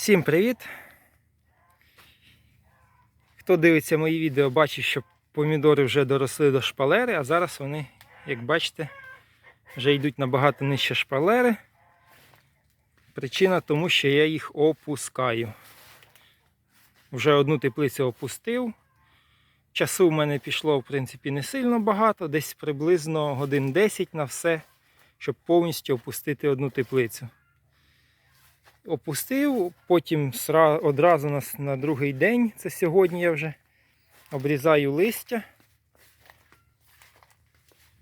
Всім привіт! Хто дивиться мої відео, бачить, що помідори вже доросли до шпалери, а зараз вони, як бачите, вже йдуть набагато нижче шпалери. Причина тому, що я їх опускаю. Вже одну теплицю опустив. Часу в мене пішло, в принципі, не сильно багато, десь приблизно годин 10 на все, щоб повністю опустити одну теплицю опустив, потім одразу на, другий день, це сьогодні я вже обрізаю листя,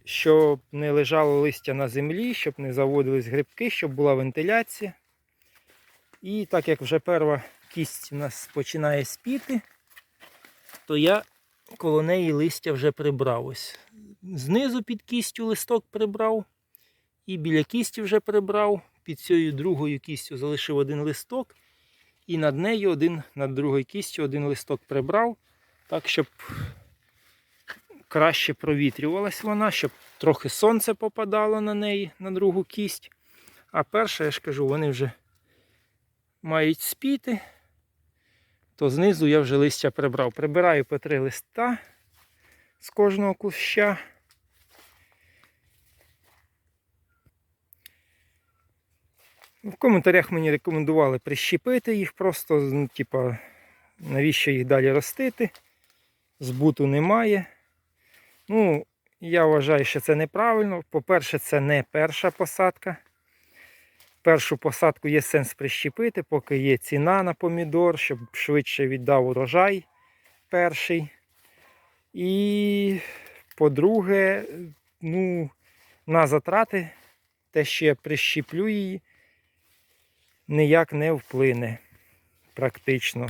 щоб не лежало листя на землі, щоб не заводились грибки, щоб була вентиляція. І так як вже перша кість у нас починає спіти, то я коло неї листя вже прибрав. Ось знизу під кістю листок прибрав, і біля кісті вже прибрав під цією другою кістю залишив один листок, і над нею один, над другою кістю один листок прибрав, так, щоб краще провітрювалась вона, щоб трохи сонце попадало на неї, на другу кість. А перша, я ж кажу, вони вже мають спіти, то знизу я вже листя прибрав. Прибираю по три листа з кожного куща. В коментарях мені рекомендували прищепити їх, просто, ну, типа, навіщо їх далі ростити. Збуту немає. Ну, я вважаю, що це неправильно. По-перше, це не перша посадка. Першу посадку є сенс прищепити, поки є ціна на помідор, щоб швидше віддав урожай перший. І по-друге, ну, на затрати, те, що я прищіплю її, ніяк не вплине практично.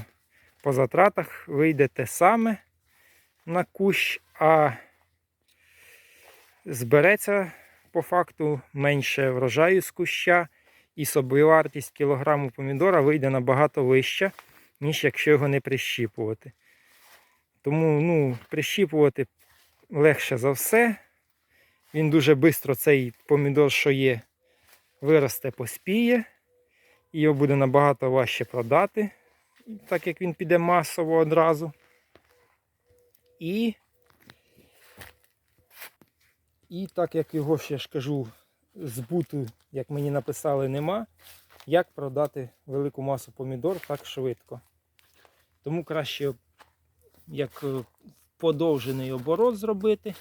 По затратах вийде те саме на кущ, а збереться по факту менше врожаю з куща, і собівартість кілограму помідора вийде набагато вища, ніж якщо його не прищіпувати. Тому ну, прищіпувати легше за все. Він дуже швидко цей помідор, що є, виросте, поспіє. Його буде набагато важче продати, так як він піде масово одразу. І, і так як його ще ж кажу, збуту, як мені написали, нема, як продати велику масу помідор так швидко. Тому краще як е, подовжений оборот зробити.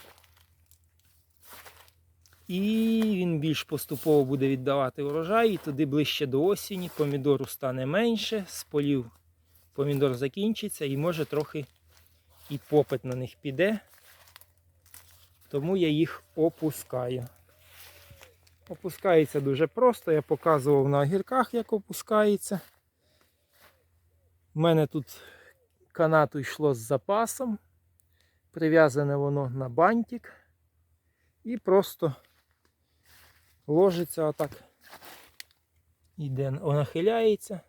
І він більш поступово буде віддавати урожай, і туди ближче до осені помідору стане менше, з полів помідор закінчиться і може трохи і попит на них піде. Тому я їх опускаю. Опускається дуже просто, я показував на огірках, як опускається. У мене тут канату йшло з запасом. Прив'язане воно на бантик. І просто ложиться отак. Іде, нахиляється.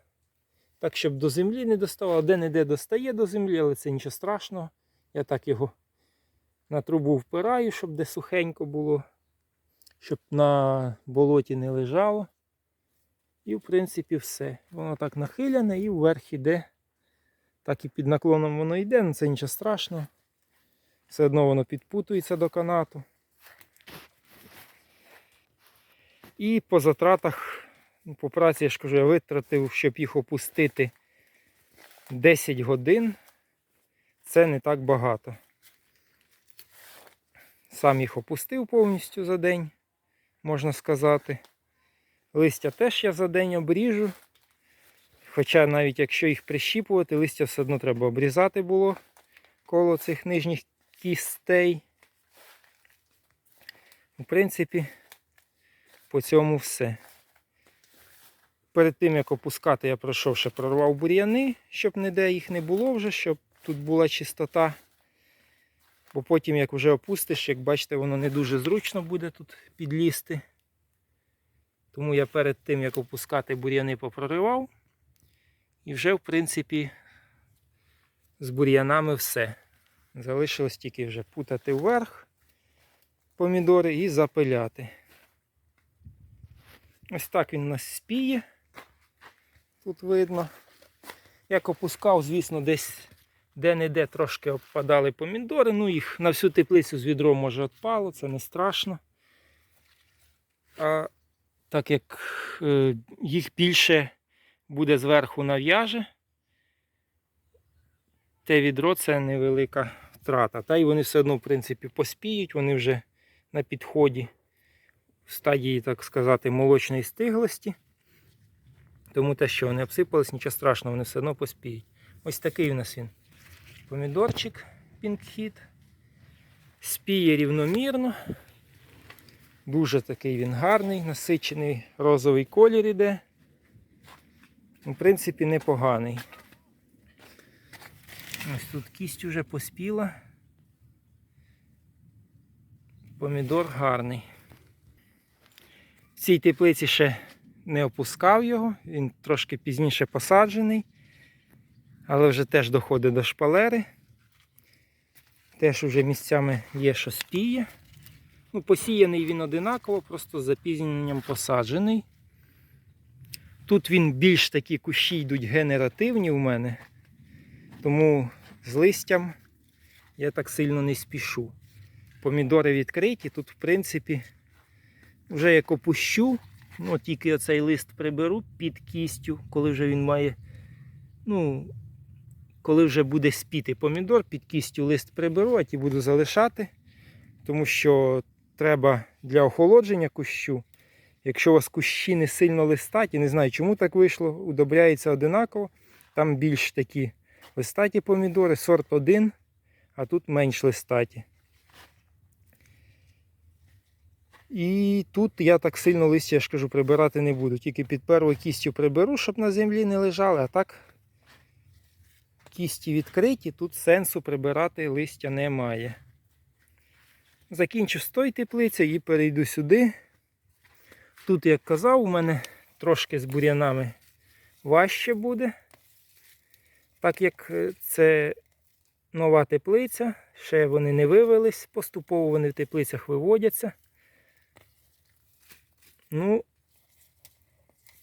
Так, щоб до землі не доставало. Де-не-де достає до землі, але це нічого страшного. Я так його на трубу впираю, щоб де сухенько було, щоб на болоті не лежало. І, в принципі, все. Воно так нахиляне і вверх іде. Так і під наклоном воно йде, але це нічого страшного. Все одно воно підпутується до канату. І по затратах, ну, по праці, я ж кажу, я витратив, щоб їх опустити 10 годин. Це не так багато. Сам їх опустив повністю за день, можна сказати. Листя теж я за день обріжу. Хоча навіть якщо їх прищіпувати, листя все одно треба обрізати було коло цих нижніх кістей. В принципі, по цьому все. Перед тим як опускати, я пройшов ще прорвав бур'яни, щоб ніде їх не було вже, щоб тут була чистота. Бо потім, як вже опустиш, як бачите, воно не дуже зручно буде тут підлізти. Тому я перед тим, як опускати бур'яни, попроривав. І вже, в принципі, з бур'янами все. Залишилось тільки вже путати вверх помідори і запиляти. Ось так він у нас спіє. Тут видно. Як опускав, звісно, десь де-не-де трошки обпадали помідори. Ну, їх на всю теплицю з відром може відпало, це не страшно. А так як е, їх більше буде зверху нав'яже, те відро це невелика втрата. Та й вони все одно, в принципі, поспіють, вони вже на підході стадії, так сказати, молочної стиглості. Тому те, що вони обсипались, нічого страшного, вони все одно поспіють. Ось такий у нас він. Помідорчик Pink Спіє рівномірно. Дуже такий він гарний, насичений розовий колір іде. В принципі, непоганий. Ось тут кість уже поспіла. Помідор гарний. Цій теплиці ще не опускав його, він трошки пізніше посаджений, але вже теж доходить до шпалери. Теж вже місцями є, що спіє. Ну, посіяний він одинаково, просто з запізненням посаджений. Тут він більш такі кущі йдуть генеративні у мене, тому з листям я так сильно не спішу. Помідори відкриті, тут, в принципі, вже як опущу, ну, тільки оцей лист приберу під кістю, коли вже він має, ну, коли вже буде спіти помідор, під кістю лист приберу, а ті буду залишати, тому що треба для охолодження кущу. Якщо у вас кущі не сильно листаті, не знаю, чому так вийшло, удобряється одинаково. Там більш такі листаті помідори, сорт один, а тут менш листаті. І тут я так сильно листя, я ж кажу, прибирати не буду. Тільки під первою кістю приберу, щоб на землі не лежали, а так кісті відкриті, тут сенсу прибирати листя немає. Закінчу з тої теплиці і перейду сюди. Тут, як казав, у мене трошки з бур'янами важче буде. Так як е, це нова теплиця, ще вони не вивелись, поступово вони в теплицях виводяться. Ну,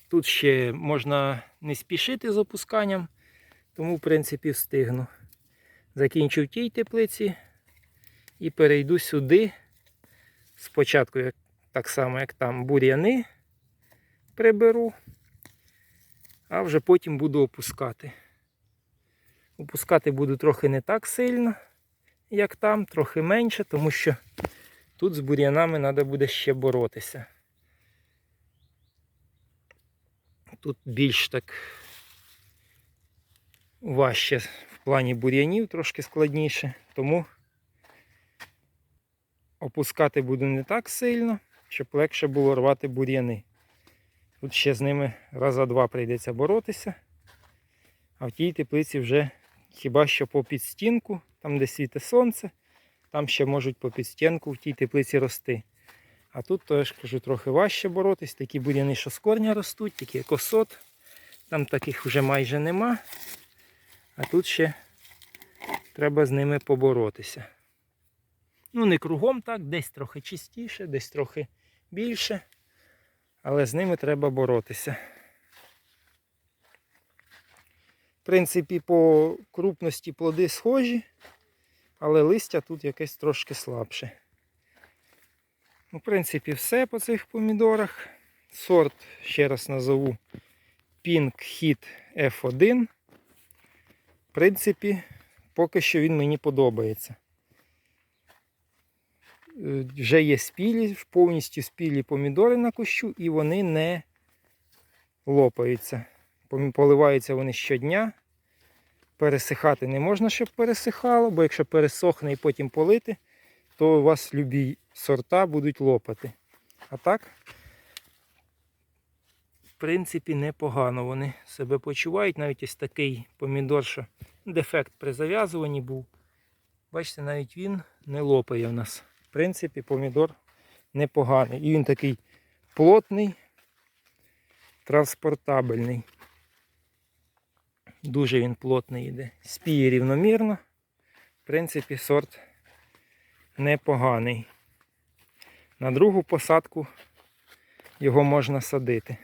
тут ще можна не спішити з опусканням, тому, в принципі, встигну. Закінчу в тій теплиці і перейду сюди. Спочатку, як, так само, як там бур'яни приберу, а вже потім буду опускати. Опускати буду трохи не так сильно, як там, трохи менше, тому що тут з бур'янами треба буде ще боротися. Тут більш так важче в плані бур'янів, трошки складніше, тому опускати буду не так сильно, щоб легше було рвати бур'яни. Тут ще з ними раза два прийдеться боротися, а в тій теплиці вже хіба що по підстінку, там де світе сонце, там ще можуть по підстінку в тій теплиці рости. А тут теж кажу, трохи важче боротись. Такі бур'яни, що з корня ростуть, такі як осот. Там таких вже майже нема. А тут ще треба з ними поборотися. Ну, не кругом так, десь трохи чистіше, десь трохи більше. Але з ними треба боротися. В принципі, по крупності плоди схожі, але листя тут якесь трошки слабше. Ну, В принципі, все по цих помідорах. Сорт, ще раз назову Pink Hit F1. В принципі, поки що він мені подобається. Е, Вже є спілі, повністю спілі помідори на кущу, і вони не лопаються. Поливаються вони щодня. Пересихати не можна, щоб пересихало, бо якщо пересохне і потім полити, то у вас любі сорта будуть лопати. А так, в принципі, непогано вони себе почувають. Навіть ось такий помідор, що дефект при зав'язуванні був. Бачите, навіть він не лопає в нас. В принципі, помідор непоганий. І він такий плотний, транспортабельний. Дуже він плотний йде. Спіє рівномірно. В принципі, сорт непоганий. На другу посадку його можна садити.